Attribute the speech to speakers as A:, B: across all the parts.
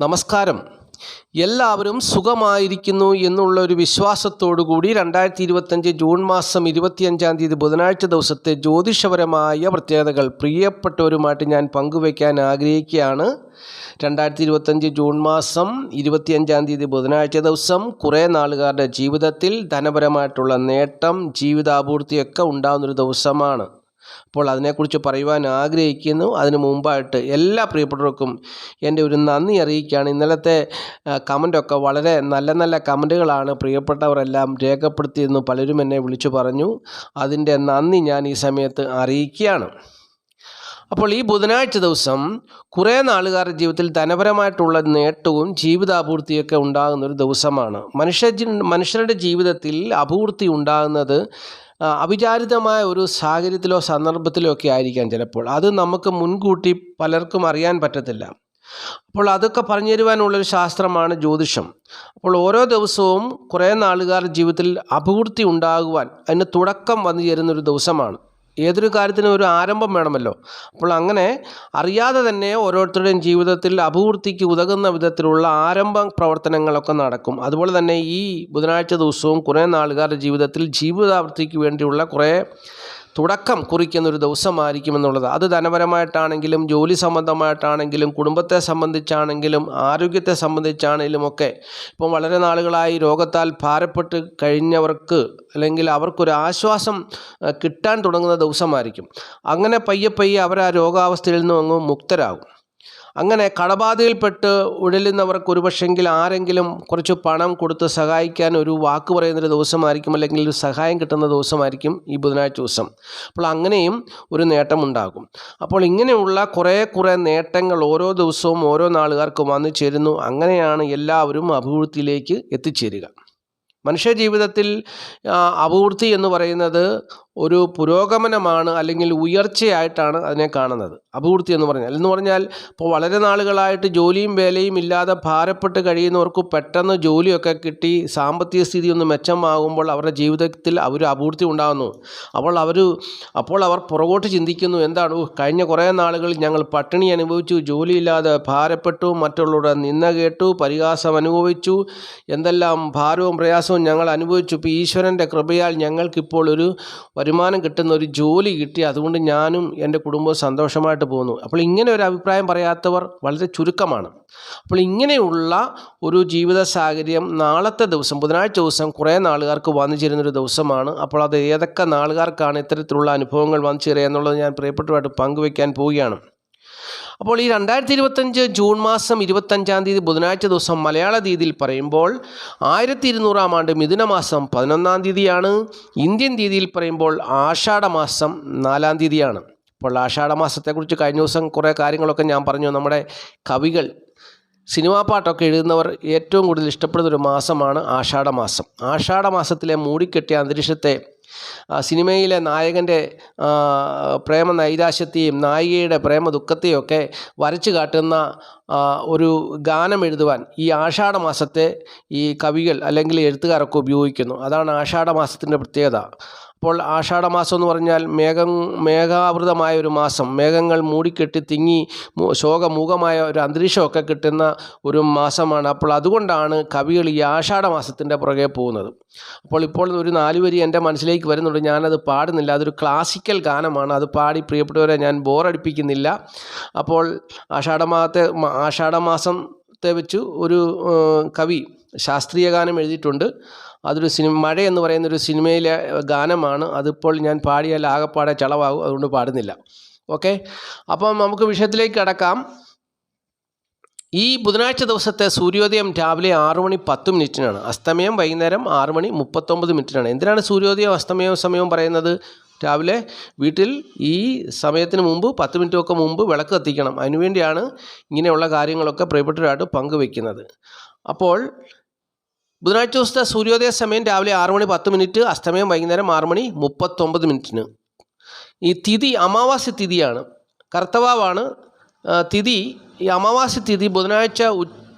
A: നമസ്കാരം. എല്ലാവരും സുഖമായിരിക്കുന്നു എന്നുള്ള ഒരു വിശ്വാസത്തോടു കൂടി രണ്ടായിരത്തി ഇരുപത്തഞ്ച് ജൂൺ മാസം ഇരുപത്തിയഞ്ചാം തീയതി ബുധനാഴ്ച ദിവസത്തെ ജ്യോതിഷപരമായ പ്രത്യേകതകൾ പ്രിയപ്പെട്ടവരുമായിട്ട് ഞാൻ പങ്കുവയ്ക്കാൻ ആഗ്രഹിക്കുകയാണ്. രണ്ടായിരത്തി ഇരുപത്തഞ്ച് ജൂൺ മാസം ഇരുപത്തിയഞ്ചാം തീയതി ബുധനാഴ്ച ദിവസം കുറേ നാളുകാരുടെ ജീവിതത്തിൽ ധനപരമായിട്ടുള്ള നേട്ടം ജീവിതാപൂർത്തിയൊക്കെ ഉണ്ടാകുന്നൊരു ദിവസമാണ്. അപ്പോൾ അതിനെക്കുറിച്ച് പറയുവാൻ ആഗ്രഹിക്കുന്നു. അതിന് മുമ്പായിട്ട് എല്ലാ പ്രിയപ്പെട്ടവർക്കും എന്റെ ഒരു നന്ദി അറിയിക്കുകയാണ്. ഇന്നലത്തെ കമന്റൊക്കെ വളരെ നല്ല നല്ല കമന്റുകളാണ് പ്രിയപ്പെട്ടവരെല്ലാം രേഖപ്പെടുത്തിയെന്ന് പലരും എന്നെ വിളിച്ചു പറഞ്ഞു. അതിന്റെ നന്ദി ഞാൻ ഈ സമയത്ത് അറിയിക്കുകയാണ്. അപ്പോൾ ഈ ബുധനാഴ്ച ദിവസം കുറേ നാളുകാരുടെ ജീവിതത്തിൽ ധനപരമായിട്ടുള്ള നേട്ടവും ജീവിതാപൂർത്തിയൊക്കെ ഉണ്ടാകുന്ന ഒരു ദിവസമാണ്. മനുഷ്യ മനുഷ്യരുടെ ജീവിതത്തിൽ അപൂർത്തി ഉണ്ടാകുന്നത് അവിചാരിതമായ ഒരു സാഹചര്യത്തിലോ സന്ദർഭത്തിലോ ഒക്കെ ആയിരിക്കാം ചിലപ്പോൾ. അത് നമുക്ക് മുൻകൂട്ടി പലർക്കും അറിയാൻ പറ്റത്തില്ല. അപ്പോൾ അതൊക്കെ പറഞ്ഞു തരുവാനുള്ളൊരു ശാസ്ത്രമാണ് ജ്യോതിഷം. അപ്പോൾ ഓരോ ദിവസവും കുറേ നാളുകാരുടെ ജീവിതത്തിൽ അപൂർത്തി ഉണ്ടാകുവാൻ അതിന് തുടക്കം വന്നു ചേരുന്നൊരു ദിവസമാണ്. ഏതൊരു കാര്യത്തിനും ഒരു ആരംഭം വേണമല്ലോ. അപ്പോൾ അങ്ങനെ അറിയാതെ തന്നെ ഓരോരുത്തരുടെയും ജീവിതത്തിൽ അഭിവൃദ്ധിക്ക് ഉതകുന്ന വിധത്തിലുള്ള ആരംഭ പ്രവർത്തനങ്ങളൊക്കെ നടക്കും. അതുപോലെ തന്നെ ഈ ബുധനാഴ്ച ദിവസവും കുറേ നാളുകാരുടെ ജീവിതത്തിൽ ജീവിതാവൃത്തിക്ക് വേണ്ടിയുള്ള കുറേ തുടക്കം കുറിക്കുന്ന ഒരു ദിവസമായിരിക്കും എന്നുള്ളത്. അത് ധനപരമായിട്ടാണെങ്കിലും ജോലി സംബന്ധമായിട്ടാണെങ്കിലും കുടുംബത്തെ സംബന്ധിച്ചാണെങ്കിലും ആരോഗ്യത്തെ സംബന്ധിച്ചാണെങ്കിലും ഒക്കെ ഇപ്പം വളരെ നാളുകളായി രോഗത്താൽ ഭാരപ്പെട്ട് കഴിഞ്ഞവർക്ക് അല്ലെങ്കിൽ അവർക്കൊരു ആശ്വാസം കിട്ടാൻ തുടങ്ങുന്ന ദിവസമായിരിക്കും. അങ്ങനെ പയ്യെ പയ്യെ അവർ ആ രോഗാവസ്ഥയിൽ നിന്നും അങ്ങ് മുക്തരാകും. അങ്ങനെ കടബാധയിൽപ്പെട്ട് ഉഴലുന്നവർക്ക് ഒരുപക്ഷെങ്കിൽ ആരെങ്കിലും കുറച്ച് പണം കൊടുത്ത് സഹായിക്കാൻ ഒരു വാക്ക് പറയുന്നൊരു ദിവസമായിരിക്കും അല്ലെങ്കിൽ ഒരു സഹായം കിട്ടുന്ന ദിവസമായിരിക്കും ഈ ബുധനാഴ്ച ദിവസം. അപ്പോൾ അങ്ങനെയും ഒരു നേട്ടമുണ്ടാകും. അപ്പോൾ ഇങ്ങനെയുള്ള കുറേ കുറേ നേട്ടങ്ങൾ ഓരോ ദിവസവും ഓരോ നാളുകാർക്ക് വന്നു ചേരുന്നു. അങ്ങനെയാണ് എല്ലാവരും അഭിവൃദ്ധിയിലേക്ക് എത്തിച്ചേരുക. മനുഷ്യ ജീവിതത്തിൽ അഭിവൃദ്ധി എന്ന് പറയുന്നത് ഒരു പുരോഗമനമാണ് അല്ലെങ്കിൽ ഉയർച്ചയായിട്ടാണ് അതിനെ കാണുന്നത്. അഭിവൃദ്ധി എന്ന് പറഞ്ഞാൽ എന്ന് പറഞ്ഞാൽ ഇപ്പോൾ വളരെ നാളുകളായിട്ട് ജോലിയും വേലയും ഇല്ലാതെ ഭാരപ്പെട്ട് കഴിയുന്നവർക്ക് പെട്ടെന്ന് ജോലിയൊക്കെ കിട്ടി സാമ്പത്തിക സ്ഥിതി ഒന്ന് മെച്ചമാകുമ്പോൾ അവരുടെ ജീവിതത്തിൽ അവർ അഭിവൃദ്ധി ഉണ്ടാകുന്നു. അപ്പോൾ അവർ അപ്പോൾ അവർ പുറകോട്ട് ചിന്തിക്കുന്നു എന്താണ്? "ഉഹ്, കഴിഞ്ഞ കുറേ നാളുകൾ ഞങ്ങൾ പട്ടിണി അനുഭവിച്ചു ജോലിയില്ലാതെ ഭാരപ്പെട്ടു മറ്റുള്ളവരുടെ നിന്ന കേട്ടു പരിഹാസം അനുഭവിച്ചു എന്തെല്ലാം ഭാരവും പ്രയാസവും ഞങ്ങൾ അനുഭവിച്ചു. ഇപ്പോൾ ഈശ്വരന്റെ കൃപയാൽ ഞങ്ങൾക്കിപ്പോൾ ഒരു വരുമാനം കിട്ടുന്ന ഒരു ജോലി കിട്ടി അതുകൊണ്ട് ഞാനും എന്റെ കുടുംബവും സന്തോഷമായിട്ട് പോകുന്നു. അപ്പോൾ ഇങ്ങനെ ഒരു അഭിപ്രായം പറയാത്തവർ വളരെ ചുരുക്കമാണ്. അപ്പോൾ ഇങ്ങനെയുള്ള ഒരു ജീവിത സാഹചര്യം നാളത്തെ ദിവസം ബുധനാഴ്ച ദിവസം കുറേ നാളുകാർക്ക് വന്നു ചേരുന്നൊരു ദിവസമാണ്. അപ്പോൾ അത് ഏതൊക്കെ നാളുകാർക്കാണ് ഇത്തരത്തിലുള്ള അനുഭവങ്ങൾ വന്നു ചേരുക എന്നുള്ളത് ഞാൻ പ്രിയപ്പെട്ടതായിട്ട് പങ്കുവയ്ക്കാൻ പോവുകയാണ്. അപ്പോൾ ഈ രണ്ടായിരത്തി ഇരുപത്തഞ്ച് ജൂൺ മാസം ഇരുപത്തഞ്ചാം തീയതി ബുധനാഴ്ച ദിവസം മലയാള തീയതിയിൽ പറയുമ്പോൾ ആയിരത്തി ഇരുന്നൂറാം ആണ്ട് മിഥുന മാസം പതിനൊന്നാം തീയതിയാണ്. ഇന്ത്യൻ തീയതിയിൽ പറയുമ്പോൾ ആഷാഢ മാസം നാലാം തീയതിയാണ്. അപ്പോൾ ആഷാഢ മാസത്തെക്കുറിച്ച് കഴിഞ്ഞ ദിവസം കുറേ കാര്യങ്ങളൊക്കെ ഞാൻ പറഞ്ഞു. നമ്മുടെ കവികൾ സിനിമാ പാട്ടൊക്കെ എഴുതുന്നവർ ഏറ്റവും കൂടുതൽ ഇഷ്ടപ്പെടുന്ന ഒരു മാസമാണ് ആഷാഢമാസം മാസം. ആഷാഢ മാസത്തിലെ മൂടിക്കെട്ടിയ അന്തരീക്ഷത്തെ സിനിമയിലെ നായകന്റെ പ്രേമ നൈരാശ്യത്തെയും നായികയുടെ പ്രേമ ദുഃഖത്തെയും ഒക്കെ വരച്ചു കാട്ടുന്ന ഒരു ഗാനം എഴുതുവാൻ ഈ ആഷാഢ മാസത്തെ ഈ കവികൾ അല്ലെങ്കിൽ എഴുത്തുകാരൊക്കെ ഉപയോഗിക്കുന്നു. അതാണ് ആഷാഢ മാസത്തിന്റെ പ്രത്യേകത. അപ്പോൾ ആഷാഢമാസം എന്ന് പറഞ്ഞാൽ മേഘം മേഘാവൃതമായ ഒരു മാസം. മേഘങ്ങൾ മൂടിക്കെട്ടി തിങ്ങി ശോകമൂകമായ ഒരു അന്തരീക്ഷമൊക്കെ കിട്ടുന്ന ഒരു മാസമാണ്. അപ്പോൾ അതുകൊണ്ടാണ് കവികൾ ഈ ആഷാഢമാസത്തിന്റെ പുറകെ പോകുന്നത്. അപ്പോൾ ഇപ്പോൾ ഒരു നാല് വരി എന്റെ മനസ്സിലേക്ക് വരുന്നുണ്ട്. ഞാനത് പാടുന്നില്ല. അതൊരു ക്ലാസിക്കൽ ഗാനമാണ്. അത് പാടി പ്രിയപ്പെട്ടവരെ ഞാൻ ബോറടിപ്പിക്കുന്നില്ല. അപ്പോൾ ആഷാഢമാസത്തെ ആഷാഢമാസത്തെ വെച്ച് ഒരു കവി ശാസ്ത്രീയ ഗാനം എഴുതിയിട്ടുണ്ട്. അതൊരു സിനിമ മഴ എന്ന് പറയുന്ന ഒരു സിനിമയിലെ ഗാനമാണ്. അതിപ്പോൾ ഞാൻ പാടിയാൽ ആകെപ്പാടെ ചളവാകും. അതുകൊണ്ട് പാടുന്നില്ല. ഓക്കെ? അപ്പം നമുക്ക് വിഷയത്തിലേക്ക് കടക്കാം. ഈ ബുധനാഴ്ച ദിവസത്തെ സൂര്യോദയം രാവിലെ ആറു മണി പത്ത് മിനിറ്റിനാണ്. അസ്തമയം വൈകുന്നേരം ആറു മണി മുപ്പത്തൊമ്പത് മിനിറ്റിനാണ്. എന്തിനാണ് സൂര്യോദയം അസ്തമയവും സമയവും പറയുന്നത്? രാവിലെ വീട്ടിൽ ഈ സമയത്തിന് മുമ്പ് പത്ത് മിനിറ്റൊക്കെ മുമ്പ് വിളക്ക് കത്തിക്കണം. അതിനുവേണ്ടിയാണ് ഇങ്ങനെയുള്ള കാര്യങ്ങളൊക്കെ പ്രിയപ്പെട്ടവരായിട്ട് പങ്കുവെക്കുന്നത്. അപ്പോൾ ബുധനാഴ്ച ദിവസത്തെ സൂര്യോദയ സമയം രാവിലെ ആറ് മണി പത്ത് മിനിറ്റ് അസ്തമയം വൈകുന്നേരം ആറ് മണി മുപ്പത്തൊമ്പത് മിനിറ്റിന്. ഈ തിഥി അമാവാസ്യ തിഥിയാണ്. കർത്തവാവാണ് തിഥി ഈ അമാവാസ്യ തിഥി ബുധനാഴ്ച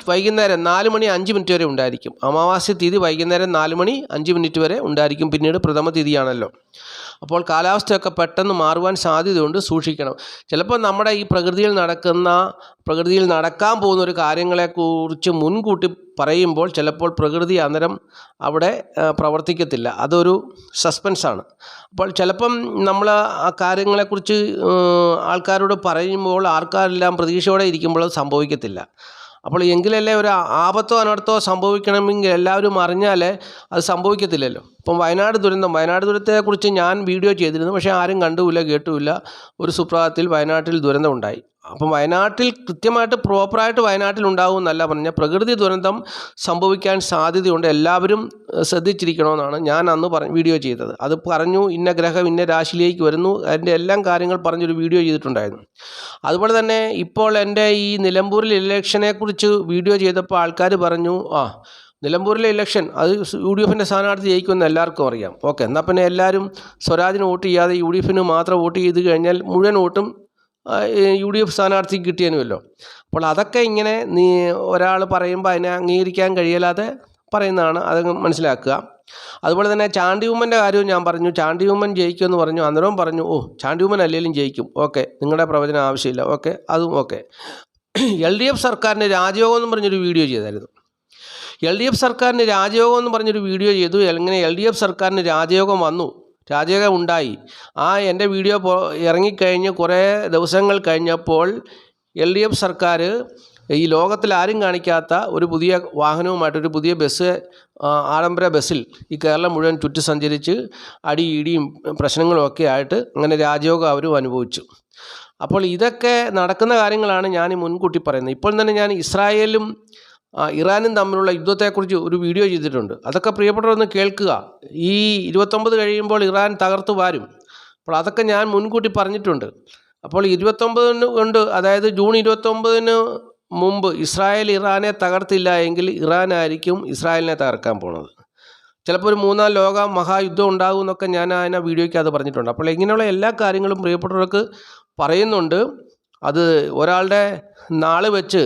A: വൈകുന്നേരം നാല് മണി അഞ്ച് മിനിറ്റ് വരെ ഉണ്ടായിരിക്കും. അമാവാസ്യ തീയതി വൈകുന്നേരം നാല് മണി അഞ്ച് മിനിറ്റ് വരെ ഉണ്ടായിരിക്കും. പിന്നീട് പ്രഥമ തീയതിയാണല്ലോ. അപ്പോൾ കാലാവസ്ഥയൊക്കെ പെട്ടെന്ന് മാറുവാൻ സാധ്യതയുണ്ട്. സൂക്ഷിക്കണം. ചിലപ്പോൾ നമ്മുടെ ഈ പ്രകൃതിയിൽ നടക്കുന്ന പ്രകൃതിയിൽ നടക്കാൻ പോകുന്ന ഒരു കാര്യങ്ങളെക്കുറിച്ച് മുൻകൂട്ടി പറയുമ്പോൾ ചിലപ്പോൾ പ്രകൃതി അന്നേരം അവിടെ പ്രവർത്തിക്കത്തില്ല. അതൊരു സസ്പെൻസാണ് അപ്പോൾ ചിലപ്പം നമ്മൾ ആ കാര്യങ്ങളെക്കുറിച്ച് ആൾക്കാരോട് പറയുമ്പോൾ ആൾക്കാരെല്ലാം പ്രതീക്ഷയോടെ ഇരിക്കുമ്പോൾ അത് സംഭവിക്കത്തില്ല. അപ്പോൾ എങ്കിലല്ലേ ഒരു ആപത്തോ അനർത്ഥമോ സംഭവിക്കണമെങ്കിൽ എല്ലാവരും അറിഞ്ഞാലേ അത് സംഭവിക്കത്തില്ലല്ലോ. ഇപ്പം വയനാട് ദുരന്തം വയനാട് ദുരന്തത്തെക്കുറിച്ച് ഞാൻ വീഡിയോ ചെയ്തിരുന്നു പക്ഷേ ആരും കണ്ടുമില്ല കേട്ടുമില്ല ഒരു സുപ്രഭാതത്തിൽ വയനാട്ടിൽ ദുരന്തം ഉണ്ടായി അപ്പം വയനാട്ടിൽ കൃത്യമായിട്ട് പ്രോപ്പറായിട്ട് വയനാട്ടിൽ ഉണ്ടാകും എന്നല്ല പറഞ്ഞ പ്രകൃതി ദുരന്തം സംഭവിക്കാൻ സാധ്യതയുണ്ട്. എല്ലാവരും ശ്രദ്ധിച്ചിരിക്കണമെന്നാണ് ഞാൻ അന്ന് പറഞ്ഞ വീഡിയോ ചെയ്തത്. അത് പറഞ്ഞു ഇന്ന ഗ്രഹം ഇന്ന രാശിയിലേക്ക് വരുന്നു. അതിന്റെ എല്ലാം കാര്യങ്ങൾ പറഞ്ഞൊരു വീഡിയോ ചെയ്തിട്ടുണ്ടായിരുന്നു. അതുപോലെ തന്നെ ഇപ്പോൾ എന്റെ ഈ നിലമ്പൂരിൽ ഇലക്ഷനെക്കുറിച്ച് വീഡിയോ ചെയ്തപ്പോൾ ആൾക്കാർ പറഞ്ഞു ആ നിലമ്പൂരിലെ ഇലക്ഷൻ അത് യു ഡി എഫിന്റെ സ്ഥാനാർത്ഥി ജയിക്കുമെന്ന് എല്ലാവർക്കും അറിയാം. ഓക്കെ എന്നാൽ പിന്നെ എല്ലാവരും സ്വരാജിന് വോട്ട് ചെയ്യാതെ യു ഡി എഫിന് മാത്രം വോട്ട് ചെയ്ത് കഴിഞ്ഞാൽ മുഴുവൻ വോട്ടും യു ഡി എഫ് സ്ഥാനാർത്ഥിക്ക് കിട്ടിയനുമല്ലോ അപ്പോൾ അതൊക്കെ ഇങ്ങനെ നീ ഒരാൾ പറയുമ്പോൾ അതിനെ അംഗീകരിക്കാൻ കഴിയലാതെ പറയുന്നതാണ് അത് മനസ്സിലാക്കുക. അതുപോലെ തന്നെ ചാണ്ടി ഉമ്മന്റെ കാര്യവും ഞാൻ പറഞ്ഞു. ചാണ്ടി ഉമ്മൻ ജയിക്കുമെന്ന് പറഞ്ഞു. അന്നേരവും പറഞ്ഞു ഓ ചാണ്ടി ഉമ്മൻ അല്ലെങ്കിലും ജയിക്കും. ഓക്കെ നിങ്ങളുടെ പ്രവചനം ആവശ്യമില്ല. ഓക്കെ അതും ഓക്കെ. എൽ ഡി എഫ് സർക്കാരിന്റെ രാജയോഗം എന്ന് പറഞ്ഞൊരു വീഡിയോ ചെയ്തായിരുന്നു. എൽ ഡി എഫ് സർക്കാരിന് രാജയോഗം എന്ന് പറഞ്ഞൊരു വീഡിയോ ചെയ്തു. എങ്ങനെ എൽ ഡി എഫ് സർക്കാരിന് രാജയോഗം വന്നു? രാജയോഗം ഉണ്ടായി ആ എന്റെ വീഡിയോ പോ ഇറങ്ങിക്കഴിഞ്ഞ് കുറേ ദിവസങ്ങൾ കഴിഞ്ഞപ്പോൾ എൽ ഡി എഫ് സർക്കാർ ഈ ലോകത്തിൽ ആരും കാണിക്കാത്ത ഒരു പുതിയ വാഹനവുമായിട്ട് ഒരു പുതിയ ബസ് ആഡംബര ബസ്സിൽ ഈ കേരളം മുഴുവൻ ചുറ്റി സഞ്ചരിച്ച് അടി ഇടിയും പ്രശ്നങ്ങളും ഒക്കെ ആയിട്ട് അങ്ങനെ രാജയോഗം അവരും അനുഭവിച്ചു. അപ്പോൾ ഇതൊക്കെ നടക്കുന്ന കാര്യങ്ങളാണ് ഞാൻ മുൻകൂട്ടി പറയുന്നത്. ഇപ്പോൾ തന്നെ ഞാൻ ഇസ്രായേലും ഇറാനും തമ്മിലുള്ള യുദ്ധത്തെക്കുറിച്ച് ഒരു വീഡിയോ ചെയ്തിട്ടുണ്ട്. അതൊക്കെ പ്രിയപ്പെട്ടവരൊന്ന് കേൾക്കുക. ഈ ഇരുപത്തൊമ്പത് കഴിയുമ്പോൾ ഇറാൻ തകർത്തു വാരും. അപ്പോൾ അതൊക്കെ ഞാൻ മുൻകൂട്ടി പറഞ്ഞിട്ടുണ്ട്. അപ്പോൾ ഇരുപത്തൊമ്പതിന് കൊണ്ട് അതായത് ജൂൺ ഇരുപത്തൊമ്പതിന് മുമ്പ് ഇസ്രായേൽ ഇറാനെ തകർത്തില്ല എങ്കിൽ ഇറാനായിരിക്കും ഇസ്രായേലിനെ തകർക്കാൻ പോണത്. ചിലപ്പോൾ ഒരു മൂന്നാം ലോക മഹായുദ്ധം ഉണ്ടാകും എന്നൊക്കെ ഞാൻ അതിനെ വീഡിയോയ്ക്ക് അത് പറഞ്ഞിട്ടുണ്ട്. അപ്പോൾ ഇങ്ങനെയുള്ള എല്ലാ കാര്യങ്ങളും പ്രിയപ്പെട്ടവർക്ക് പറയുന്നുണ്ട്. അത് ഒരാളുടെ നാൾ വെച്ച്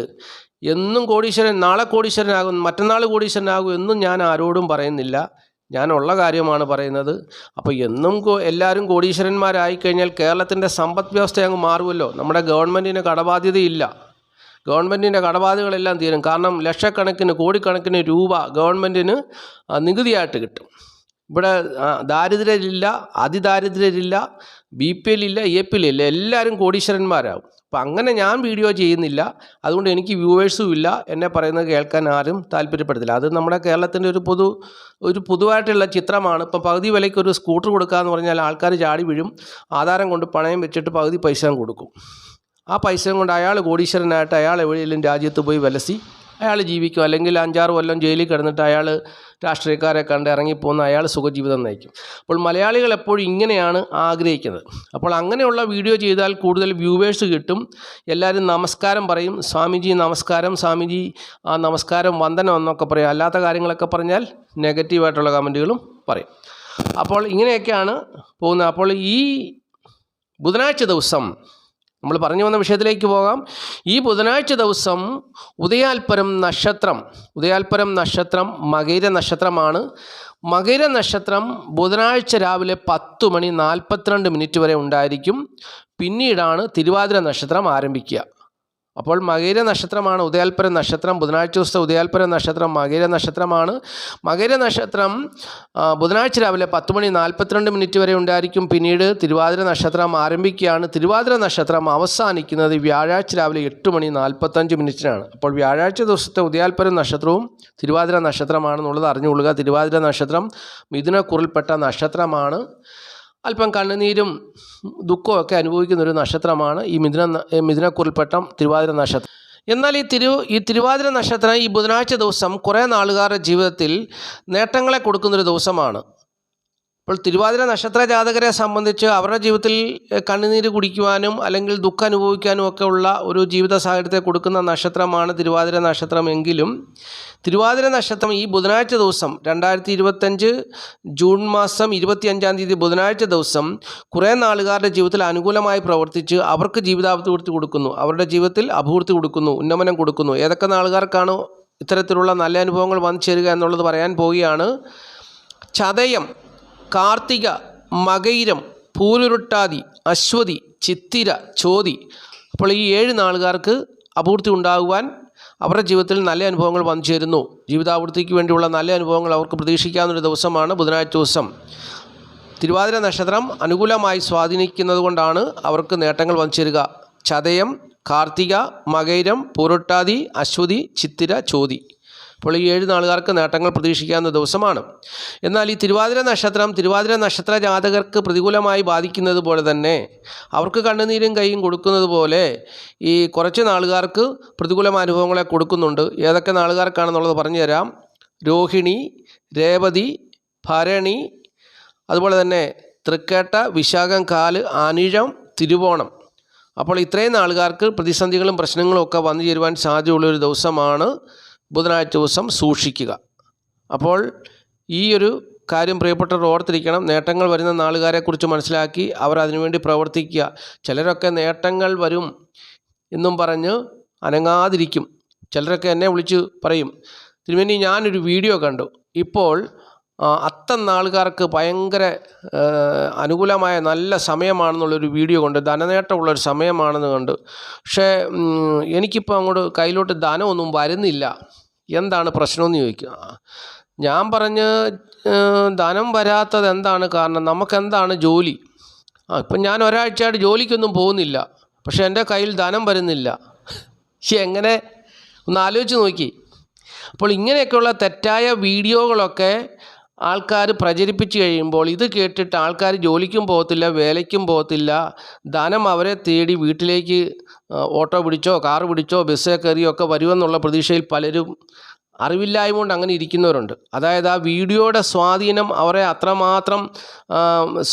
A: എന്നും കോടീശ്വരൻ നാളെ കോടീശ്വരനാകും മറ്റന്നാൾ കോടീശ്വരനാകും എന്നും ഞാൻ ആരോടും പറയുന്നില്ല. ഞാനുള്ള കാര്യമാണ് പറയുന്നത്. അപ്പോൾ എന്നും എല്ലാവരും കോടീശ്വരന്മാരായി കഴിഞ്ഞാൽ കേരളത്തിന്റെ സമ്പദ് വ്യവസ്ഥ അങ്ങ് മാറുമല്ലോ. നമ്മുടെ ഗവൺമെന്റിന് കടബാധ്യതയില്ല. ഗവൺമെന്റിന്റെ കടബാധ്യതകളെല്ലാം തീരും. കാരണം ലക്ഷക്കണക്കിന് കോടിക്കണക്കിന് രൂപ ഗവൺമെന്റിന് നികുതിയായിട്ട് കിട്ടും. ഇവിടെ ദാരിദ്ര്യരില്ല അതിദാരിദ്ര്യരില്ല ബി പി എല്ലില്ല എ പി എല്ലില്ല എല്ലാവരും കോടീശ്വരന്മാരാകും അപ്പം അങ്ങനെ ഞാൻ വീഡിയോ ചെയ്യുന്നില്ല. അതുകൊണ്ട് എനിക്ക് വ്യൂവേഴ്സും ഇല്ല. എന്നെ പറയുന്നത് കേൾക്കാൻ ആരും താല്പര്യപ്പെടുത്തില്ല അത് നമ്മുടെ കേരളത്തിന്റെ ഒരു പൊതു ഒരു പൊതുവായിട്ടുള്ള ചിത്രമാണ്. ഇപ്പം പകുതി വിലയ്ക്ക് ഒരു സ്കൂട്ടർ കൊടുക്കാന്ന് പറഞ്ഞാൽ ആൾക്കാർ ചാടി വീഴും. ആധാരം കൊണ്ട് പണയം വെച്ചിട്ട് പകുതി പൈസ കൊടുക്കും. ആ പൈസ കൊണ്ട് അയാൾ കോടീശ്വരനായിട്ട് അയാൾ എവിടെയെങ്കിലും രാജ്യത്ത് പോയി വലസി അയാൾ ജീവിക്കും. അല്ലെങ്കിൽ അഞ്ചാറ് കൊല്ലം ജയിലിൽ കിടന്നിട്ട് അയാൾ രാഷ്ട്രീയക്കാരെ കണ്ട് ഇറങ്ങിപ്പോകുന്ന അയാൾ സുഖജീവിതം നയിക്കും. അപ്പോൾ മലയാളികൾ എപ്പോഴും ഇങ്ങനെയാണ് ആഗ്രഹിക്കുന്നത്. അപ്പോൾ അങ്ങനെയുള്ള വീഡിയോ ചെയ്താൽ കൂടുതൽ വ്യൂവേഴ്സ് കിട്ടും. എല്ലാവരും നമസ്കാരം പറയും. സ്വാമിജി നമസ്കാരം. സ്വാമിജി ആ നമസ്കാരം വന്ദനം എന്നൊക്കെ പറയും. അല്ലാത്ത കാര്യങ്ങളൊക്കെ പറഞ്ഞാൽ നെഗറ്റീവായിട്ടുള്ള കമന്റുകളും പറയും. അപ്പോൾ ഇങ്ങനെയൊക്കെയാണ് പോകുന്നത്. അപ്പോൾ ഈ ബുധനാഴ്ച ദിവസം നമ്മൾ പറഞ്ഞു വന്ന വിഷയത്തിലേക്ക് പോകാം. ഈ ബുധനാഴ്ച ദിവസം ഉദയാൽപരം നക്ഷത്രം ഉദയാൽപരം നക്ഷത്രം മകൈര നക്ഷത്രമാണ്. മകര നക്ഷത്രം ബുധനാഴ്ച രാവിലെ പത്ത് മണി നാൽപ്പത്തിരണ്ട് മിനിറ്റ് വരെ ഉണ്ടായിരിക്കും. പിന്നീടാണ് തിരുവാതിര നക്ഷത്രം ആരംഭിക്കുക. അപ്പോൾ മകര നക്ഷത്രമാണ് ഉദയാൽപര നക്ഷത്രം. ബുധനാഴ്ച ദിവസത്തെ ഉദയാൽപര നക്ഷത്രം മകര നക്ഷത്രമാണ്. മകര നക്ഷത്രം ബുധനാഴ്ച രാവിലെ പത്ത് മണി നാൽപ്പത്തിരണ്ട് മിനിറ്റ് വരെ ഉണ്ടായിരിക്കും. പിന്നീട് തിരുവാതിര നക്ഷത്രം ആരംഭിക്കുകയാണ്. തിരുവാതിര നക്ഷത്രം അവസാനിക്കുന്നത് വ്യാഴാഴ്ച രാവിലെ എട്ട് മണി നാൽപ്പത്തഞ്ച് മിനിറ്റിനാണ്. അപ്പോൾ വ്യാഴാഴ്ച ദിവസത്തെ ഉദയാൽപര നക്ഷത്രവും തിരുവാതിര നക്ഷത്രമാണെന്നുള്ളത് അറിഞ്ഞുകൊള്ളുക. തിരുവാതിര നക്ഷത്രം മിഥുനക്കുറിൽപ്പെട്ട നക്ഷത്രമാണ്. അല്പം കണ്ണുനീരും ദുഃഖവും ഒക്കെ അനുഭവിക്കുന്ന ഒരു നക്ഷത്രമാണ് ഈ മിഥുന മിഥുനക്കുറിൽപ്പെട്ട തിരുവാതിര നക്ഷത്രം. എന്നാൽ ഈ തിരു ഈ തിരുവാതിര നക്ഷത്രം ഈ ബുധനാഴ്ച ദിവസം കുറേ നാളുകാരുടെ ജീവിതത്തിൽ നേട്ടങ്ങളെ കൊടുക്കുന്നൊരു ദിവസമാണ്. അപ്പോൾ തിരുവാതിര നക്ഷത്ര ജാതകരെ സംബന്ധിച്ച് അവരുടെ ജീവിതത്തിൽ കണ്ണുനീര് കുടിക്കുവാനും അല്ലെങ്കിൽ ദുഃഖം അനുഭവിക്കാനും ഒക്കെ ഉള്ള ഒരു ജീവിത സാഹചര്യത്തെ കൊടുക്കുന്ന നക്ഷത്രമാണ് തിരുവാതിര നക്ഷത്രം എങ്കിലും. തിരുവാതിര നക്ഷത്രം ഈ ബുധനാഴ്ച ദിവസം രണ്ടായിരത്തി ഇരുപത്തഞ്ച് ജൂൺ മാസം ഇരുപത്തിയഞ്ചാം തീയതി ബുധനാഴ്ച ദിവസം കുറേ നാളുകാരുടെ ജീവിതത്തിൽ അനുകൂലമായി പ്രവർത്തിച്ച് അവർക്ക് ജീവിതാഭിവൃദ്ധി കൊടുക്കുന്നു. അവരുടെ ജീവിതത്തിൽ അഭിവൃദ്ധി കൊടുക്കുന്നു ഉന്നമനം കൊടുക്കുന്നു. ഏതൊക്കെ നാളുകാർക്കാണ് ഇത്തരത്തിലുള്ള നല്ല അനുഭവങ്ങൾ വന്നു ചേരുക എന്നുള്ളത് പറയാൻ പോവുകയാണ്. ചതയം കാർത്തിക മകയിരം പൂരുരുട്ടാതി അശ്വതി ചിത്തിര ചോതി. അപ്പോൾ ഈ ഏഴ് നാളുകാർക്ക് അപൂർത്തി ഉണ്ടാകുവാൻ അവരുടെ ജീവിതത്തിൽ നല്ല അനുഭവങ്ങൾ വന്നു ചേരുന്നു. ജീവിതാവൃത്തിക്ക് വേണ്ടിയുള്ള നല്ല അനുഭവങ്ങൾ അവർക്ക് പ്രതീക്ഷിക്കാവുന്നൊരു ദിവസമാണ് ബുധനാഴ്ച ദിവസം. തിരുവാതിര നക്ഷത്രം അനുകൂലമായി സ്വാധീനിക്കുന്നതുകൊണ്ടാണ് അവർക്ക് നേട്ടങ്ങൾ വന്നു ചേരുക. ചതയം കാർത്തിക മകൈരം പൂരൊട്ടാതി അശ്വതി ചിത്തിര ചോതി. അപ്പോൾ ഈ ഏഴ് നാളുകാർക്ക് നേട്ടങ്ങൾ പ്രതീക്ഷിക്കാവുന്ന ദിവസമാണ്. എന്നാൽ ഈ തിരുവാതിര നക്ഷത്രം തിരുവാതിര നക്ഷത്ര ജാതകർക്ക് പ്രതികൂലമായി ബാധിക്കുന്നത് പോലെ തന്നെ അവർക്ക് കണ്ണുനീരും കൈയും കൊടുക്കുന്നത് പോലെ ഈ കുറച്ച് നാളുകാർക്ക് പ്രതികൂലമായ അനുഭവങ്ങളെ കൊടുക്കുന്നുണ്ട്. ഏതൊക്കെ നാളുകാർക്കാണെന്നുള്ളത് പറഞ്ഞു തരാം രോഹിണി രേവതി ഭരണി അതുപോലെ തന്നെ തൃക്കേട്ട വിശാഖം കാൽ ആനിഴം തിരുവോണം. അപ്പോൾ ഇത്രയും നാളുകാർക്ക് പ്രതിസന്ധികളും പ്രശ്നങ്ങളും ഒക്കെ വന്നു ചേരുവാൻ സാധ്യതയുള്ളൊരു ദിവസമാണ് ബുധനാഴ്ച ദിവസം സൂക്ഷിക്കുക. അപ്പോൾ ഈ ഒരു കാര്യം പ്രിയപ്പെട്ടവർ ഓർത്തിരിക്കണം. നേട്ടങ്ങൾ വരുന്ന നാളുകാരെക്കുറിച്ച് മനസ്സിലാക്കി അവർ അതിനുവേണ്ടി പ്രവർത്തിക്കുക. ചിലരൊക്കെ നേട്ടങ്ങൾ വരും എന്നും പറഞ്ഞ് അനങ്ങാതിരിക്കും. ചിലരൊക്കെ എന്നെ വിളിച്ച് പറയും തിരുമേനി ഞാനൊരു വീഡിയോ കണ്ടു. ഇപ്പോൾ അത്ത നാളുകാർക്ക് ഭയങ്കര അനുകൂലമായ നല്ല സമയമാണെന്നുള്ളൊരു വീഡിയോ കൊണ്ട്. ധനനേട്ടമുള്ളൊരു സമയമാണെന്ന് കണ്ട്. പക്ഷേ എനിക്കിപ്പോൾ അങ്ങോട്ട് കയ്യിലോട്ട് ധനമൊന്നും വരുന്നില്ല. എന്താണ് പ്രശ്നമെന്ന് ചോദിക്കുക. ഞാൻ പറഞ്ഞ് ധനം വരാത്തത് എന്താണ് കാരണം? നമുക്കെന്താണ് ജോലി? ആ ഇപ്പം ഞാൻ ഒരാഴ്ചയായിട്ട് ജോലിക്കൊന്നും പോകുന്നില്ല. പക്ഷേ എന്റെ കയ്യിൽ ധനം വരുന്നില്ല. എങ്ങനെ? ഒന്ന് ആലോചിച്ച് നോക്കി. അപ്പോൾ ഇങ്ങനെയൊക്കെയുള്ള തെറ്റായ വീഡിയോകളൊക്കെ ആൾക്കാർ പ്രചരിപ്പിച്ച് കഴിയുമ്പോൾ ഇത് കേട്ടിട്ട് ആൾക്കാർ ജോലിക്കും പോകത്തില്ല വേലയ്ക്കും പോകത്തില്ല. ധനം അവരെ തേടി വീട്ടിലേക്ക് ഓട്ടോ പിടിച്ചോ കാർ പിടിച്ചോ ബസ്സിൽ കയറിയോ ഒക്കെ വരുമെന്നുള്ള പ്രതീക്ഷയിൽ പലരും അറിവില്ലായ്മ കൊണ്ട് അങ്ങനെ ഇരിക്കുന്നവരുണ്ട്. അതായത് ആ വീഡിയോയുടെ സ്വാധീനം അവരെ അത്രമാത്രം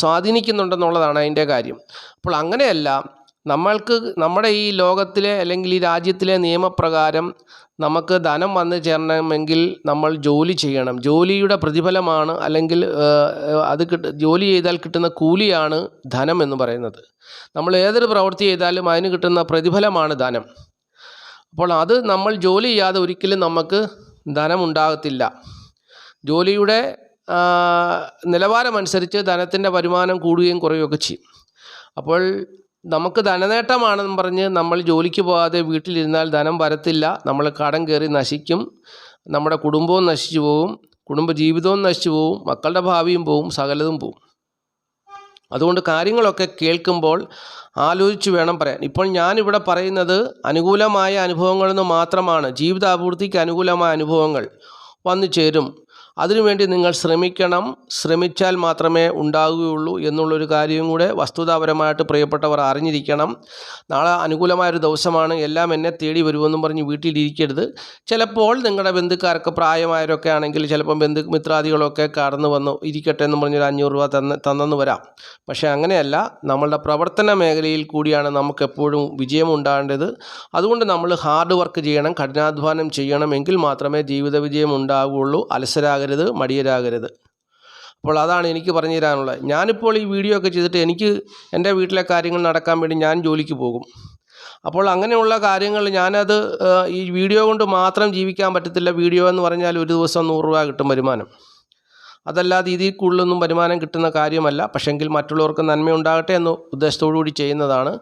A: സ്വാധീനിക്കുന്നുണ്ടെന്നുള്ളതാണ് അതിന്റെ കാര്യം. അപ്പോൾ അങ്ങനെയല്ല നമ്മൾക്ക് നമ്മുടെ ഈ ലോകത്തിലെ അല്ലെങ്കിൽ ഈ രാജ്യത്തിലെ നിയമപ്രകാരം നമുക്ക് ധനം വന്നു ചേരണമെങ്കിൽ നമ്മൾ ജോലി ചെയ്യണം. ജോലിയുടെ പ്രതിഫലമാണ് അല്ലെങ്കിൽ അത് കിട്ട ജോലി ചെയ്താൽ കിട്ടുന്ന കൂലിയാണ് ധനം എന്ന് പറയുന്നത്. നമ്മൾ ഏതൊരു പ്രവൃത്തി ചെയ്താലും അതിന് കിട്ടുന്ന പ്രതിഫലമാണ് ധനം. അപ്പോൾ അത് നമ്മൾ ജോലി ചെയ്യാതെ ഒരിക്കലും നമുക്ക് ധനം ധനമുണ്ടാകത്തില്ല ജോലിയുടെ നിലവാരമനുസരിച്ച് ധനത്തിന്റെ വരുമാനം കൂടുകയും കുറയുകയൊക്കെ ചെയ്യും. അപ്പോൾ നമുക്ക് ധനനേട്ടമാണെന്ന് പറഞ്ഞ് നമ്മൾ ജോലിക്ക് പോകാതെ വീട്ടിലിരുന്നാൽ ധനം വരത്തില്ല. നമ്മൾ കടം കയറി നശിക്കും. നമ്മുടെ കുടുംബവും നശിച്ചു പോവും കുടുംബ ജീവിതവും നശിച്ചു പോവും മക്കളുടെ ഭാവിയും പോവും. സകലതും പോവും. അതുകൊണ്ട് കാര്യങ്ങളൊക്കെ കേൾക്കുമ്പോൾ ആലോചിച്ച് വേണം പറയാൻ. ഇപ്പോൾ ഞാനിവിടെ പറയുന്നത് അനുകൂലമായ അനുഭവങ്ങളെന്ന് മാത്രമാണ്. ജീവിതാപൂർത്തിക്ക് അനുകൂലമായ അനുഭവങ്ങൾ വന്നു ചേരും. അതിനുവേണ്ടി നിങ്ങൾ ശ്രമിക്കണം. ശ്രമിച്ചാൽ മാത്രമേ ഉണ്ടാകുകയുള്ളൂ എന്നുള്ളൊരു കാര്യവും കൂടെ വസ്തുതാപരമായിട്ട് പ്രിയപ്പെട്ടവർ അറിഞ്ഞിരിക്കണം. നാളെ അനുകൂലമായൊരു ദിവസമാണ്. എല്ലാം എന്നെ തേടി വരുമെന്നും പറഞ്ഞ് വീട്ടിലിരിക്കരുത്. ചിലപ്പോൾ നിങ്ങളുടെ ബന്ധുക്കാർക്ക് പ്രായമായവരൊക്കെ ആണെങ്കിൽ ചിലപ്പം ബന്ധു മിത്രാദികളൊക്കെ കടന്നു വന്നു ഇരിക്കട്ടെ എന്ന് പറഞ്ഞൊരു അഞ്ഞൂറ് രൂപ തന്ന തന്നെന്ന് വരാം. പക്ഷേ അങ്ങനെയല്ല. നമ്മളുടെ പ്രവർത്തന മേഖലയിൽ കൂടിയാണ് നമുക്കെപ്പോഴും വിജയം ഉണ്ടാകേണ്ടത് അതുകൊണ്ട് നമ്മൾ ഹാർഡ് വർക്ക് ചെയ്യണം കഠിനാധ്വാനം ചെയ്യണം എങ്കിൽ മാത്രമേ ജീവിത വിജയം ഉണ്ടാവുകയുള്ളൂ അലസരാകരുത് മടിയരാകരുത്. അപ്പോൾ അതാണ് എനിക്ക് പറഞ്ഞു തരാനുള്ളത്. ഞാനിപ്പോൾ ഈ വീഡിയോ ഒക്കെ ചെയ്തിട്ട് എനിക്ക് എന്റെ വീട്ടിലെ കാര്യങ്ങൾ നടക്കാൻ വേണ്ടി ഞാൻ ജോലിക്ക് പോകും. അപ്പോൾ അങ്ങനെയുള്ള കാര്യങ്ങൾ ഞാനത് ഈ വീഡിയോ കൊണ്ട് മാത്രം ജീവിക്കാൻ പറ്റത്തില്ല. വീഡിയോ എന്ന് പറഞ്ഞാൽ ഒരു ദിവസം നൂറ് രൂപ കിട്ടും വരുമാനം. അതല്ലാതെ ഇതിൽ കൂടുതലൊന്നും വരുമാനം കിട്ടുന്ന കാര്യമല്ല. പക്ഷെങ്കിൽ മറ്റുള്ളവർക്ക് നന്മയുണ്ടാകട്ടെ എന്ന ഉദ്ദേശത്തോടു കൂടി ചെയ്യുന്നതാണ്.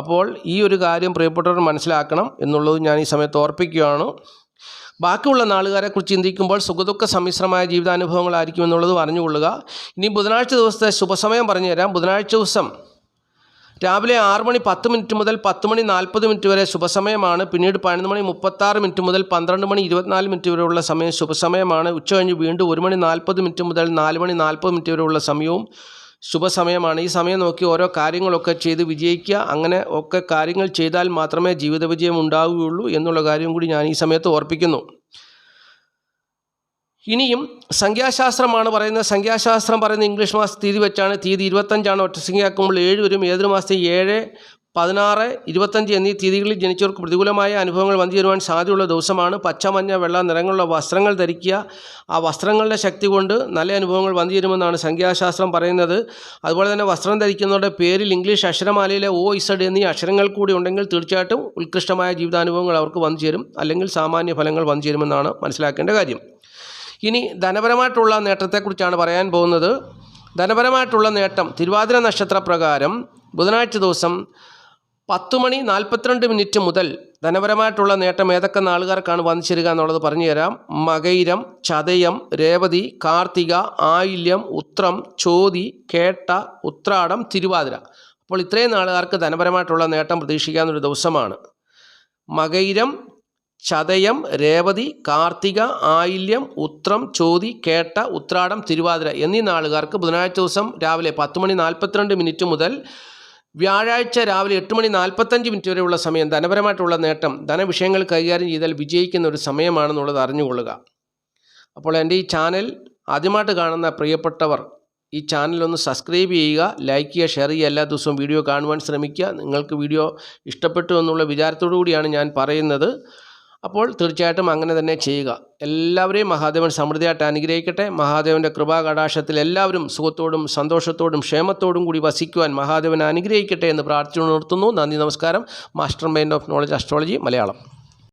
A: അപ്പോൾ ഈ ഒരു കാര്യം പ്രിയപ്പെട്ടവർ മനസ്സിലാക്കണം എന്നുള്ളത് ഞാൻ ഈ സമയത്ത് ഓർപ്പിക്കുകയാണ്. ബാക്കിയുള്ള നാളുകാരെക്കുറിച്ച് ചിന്തിക്കുമ്പോൾ സുഖദുഃഖ സമ്മിശ്രമായ ജീവിതാനുഭവങ്ങളായിരിക്കും എന്നുള്ളത് അറിഞ്ഞുകൊള്ളുക. ഇനി ബുധനാഴ്ച ദിവസത്തെ ശുഭസമയം പറഞ്ഞു തരാം ബുധനാഴ്ച ദിവസം രാവിലെ ആറ് മണി പത്ത് മിനിറ്റ് മുതൽ പത്ത് മണി നാൽപ്പത് മിനിറ്റ് വരെ ശുഭസമയമാണ്. പിന്നീട് പതിനൊന്ന് മണി മുപ്പത്താറ് മിനിറ്റ് മുതൽ പന്ത്രണ്ട് മണി ഇരുപത്തിനാല് മിനിറ്റ് വരെയുള്ള സമയം ശുഭസമയമാണ്. ഉച്ച കഴിഞ്ഞ് വീണ്ടും ഒരു മണി നാൽപ്പത് മിനിറ്റ് മുതൽ നാല് മണി നാൽപ്പത് മിനിറ്റ് വരെയുള്ള സമയവും ശുഭസമയമാണ്. ഈ സമയം നോക്കി ഓരോ കാര്യങ്ങളൊക്കെ ചെയ്ത് വിജയിക്കുക. അങ്ങനെ ഒക്കെ കാര്യങ്ങൾ ചെയ്താൽ മാത്രമേ ജീവിത വിജയം ഉണ്ടാവുകയുള്ളൂ എന്നുള്ള കാര്യം കൂടി ഞാൻ ഈ സമയത്ത് ഓർപ്പിക്കുന്നു. ഇനിയും സംഖ്യാശാസ്ത്രമാണ് പറയുന്നത്. സംഖ്യാശാസ്ത്രം പറയുന്ന ഇംഗ്ലീഷ് മാസ തീയതി വെച്ചാണ് തീയതി ഇരുപത്തഞ്ചാണ്. ഒറ്റസംഖ്യ ആക്കുമ്പോൾ ഏഴ് വരും. ഏതൊരു മാസത്തെ ഏഴ് പതിനാറ് ഇരുപത്തഞ്ച് എന്നീ തീയതികളിൽ ജനിച്ചവർക്ക് പ്രതികൂലമായ അനുഭവങ്ങൾ വന്നു ചേരുവാൻ സാധ്യതയുള്ള ദിവസമാണ്. പച്ച മഞ്ഞ വെള്ള നിറങ്ങളുള്ള വസ്ത്രങ്ങൾ ധരിക്കുക. ആ വസ്ത്രങ്ങളുടെ ശക്തി കൊണ്ട് നല്ല അനുഭവങ്ങൾ വന്നു ചേരുമെന്നാണ് സംഖ്യാശാസ്ത്രം പറയുന്നത്. അതുപോലെ തന്നെ വസ്ത്രം ധരിക്കുന്നവരുടെ പേരിൽ ഇംഗ്ലീഷ് അക്ഷരമാലയിലെ ഒ ഇസഡ് എന്നീ അക്ഷരങ്ങൾ കൂടി ഉണ്ടെങ്കിൽ തീർച്ചയായിട്ടും ഉത്കൃഷ്ടമായ ജീവിതാനുഭവങ്ങൾ അവർക്ക് വന്നു ചേരും. അല്ലെങ്കിൽ സാമാന്യ ഫലങ്ങൾ വന്നു ചേരുമെന്നാണ് മനസ്സിലാക്കേണ്ട കാര്യം. ഇനി ധനപരമായിട്ടുള്ള നേട്ടത്തെക്കുറിച്ചാണ് പറയാൻ പോകുന്നത്. ധനപരമായിട്ടുള്ള നേട്ടം തിരുവാതിര നക്ഷത്രപ്രകാരം ബുധനാഴ്ച ദിവസം പത്ത് മണി നാൽപ്പത്തിരണ്ട് മിനിറ്റ് മുതൽ ധനപരമായിട്ടുള്ള നേട്ടം ഏതൊക്കെ നാളുകാർക്കാണ് വന്നു എന്നുള്ളത് പറഞ്ഞു തരാം. മകൈരം ചതയം രേവതി കാർത്തിക ആയില്യം ഉത്രം ചോതി കേട്ട ഉത്രാടം തിരുവാതിര. അപ്പോൾ ഇത്രയും നാളുകാർക്ക് ധനപരമായിട്ടുള്ള നേട്ടം പ്രതീക്ഷിക്കാവുന്നൊരു ദിവസമാണ്. മകൈരം ചതയം രേവതി കാർത്തിക ആയില്യം ഉത്രം ചോതി കേട്ട ഉത്രാടം തിരുവാതിര എന്നീ നാളുകാർക്ക് ബുധനാഴ്ച ദിവസം രാവിലെ പത്ത് മണി നാൽപ്പത്തിരണ്ട് മിനിറ്റ് മുതൽ വ്യാഴാഴ്ച രാവിലെ എട്ട് മണി നാൽപ്പത്തഞ്ച് മിനിറ്റ് വരെയുള്ള സമയം ധനപരമായിട്ടുള്ള നേട്ടം ധനവിഷയങ്ങൾ കൈകാര്യം ചെയ്താൽ വിജയിക്കുന്ന ഒരു സമയമാണെന്നുള്ളത് അറിഞ്ഞുകൊള്ളുക. അപ്പോൾ എന്റെ ഈ ചാനൽ ആദ്യമായിട്ട് കാണുന്ന പ്രിയപ്പെട്ടവർ ഈ ചാനലൊന്ന് സബ്സ്ക്രൈബ് ചെയ്യുക ലൈക്ക് ചെയ്യുക ഷെയർ ചെയ്യുക. എല്ലാ ദിവസവും വീഡിയോ കാണുവാൻ ശ്രമിക്കുക. നിങ്ങൾക്ക് വീഡിയോ ഇഷ്ടപ്പെട്ടു എന്നുള്ള വിചാരത്തോടു കൂടിയാണ് ഞാൻ പറയുന്നത്. അപ്പോൾ തീർച്ചയായിട്ടും അങ്ങനെ തന്നെ ചെയ്യുക. എല്ലാവരെയും മഹാദേവൻ സമൃദ്ധിയായിട്ട് അനുഗ്രഹിക്കട്ടെ. മഹാദേവന്റെ കൃപാകടാശത്തിൽ എല്ലാവരും സുഖത്തോടും സന്തോഷത്തോടും ക്ഷേമത്തോടും കൂടി വസിക്കുവാൻ മഹാദേവൻ അനുഗ്രഹിക്കട്ടെ എന്ന് പ്രാർത്ഥിച്ചു നിർത്തുന്നു. നന്ദി നമസ്കാരം. Master mind of knowledge astrology Malayalam.